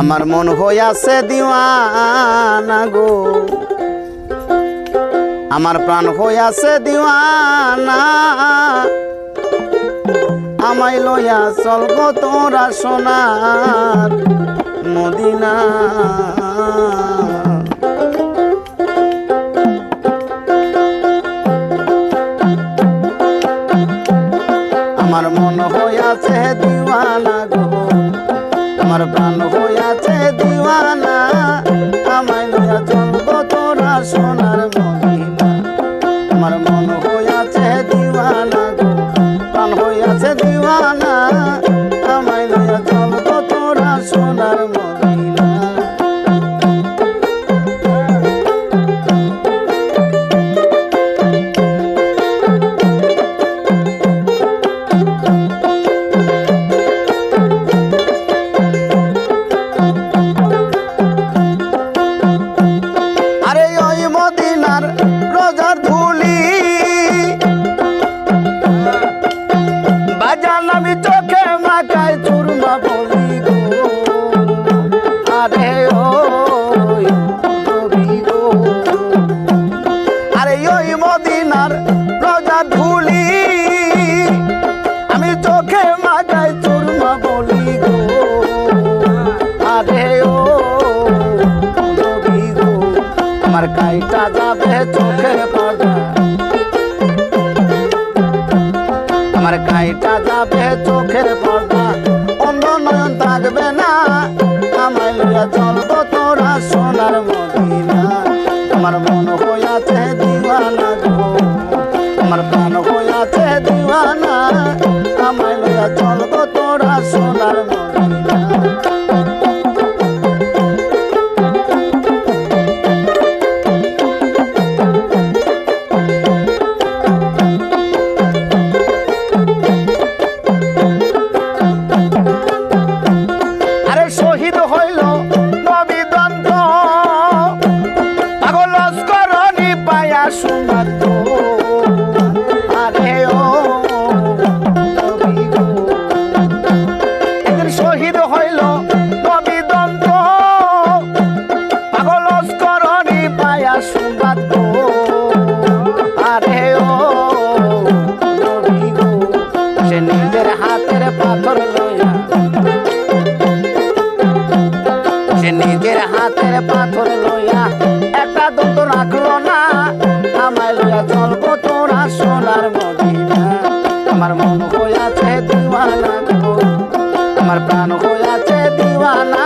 আমার মন হইয়াছে দিওয়ানা গো। আমার প্রাণ হইয়াছে দিওয়ানা। আমাই লইয়া চল গো তোরা সোনার মদিনা। আমার মন হইয়াছে দিওয়ানা গো। আমার প্রাণ হইয়াছে দিওয়ানা। আমায় লইয়া চলব তোরা সোনার মহিনা আমার মন হইয়াছে দিওয়ানা প্রাণ হইয়াছে দিওয়ানা। আমায় লইয়া চলব তোরা সোনার মহিনা এটা যাবে চোখের পর্দা নিজের হাতের পাথর লইয়া একটা দন্ত রাখল না। আমায় লইয়া চলব তোরা সোনার মদিনা। আমার মন হইয়াছে দিওয়ানা আমার প্রাণ হইয়াছে দিওয়ানা।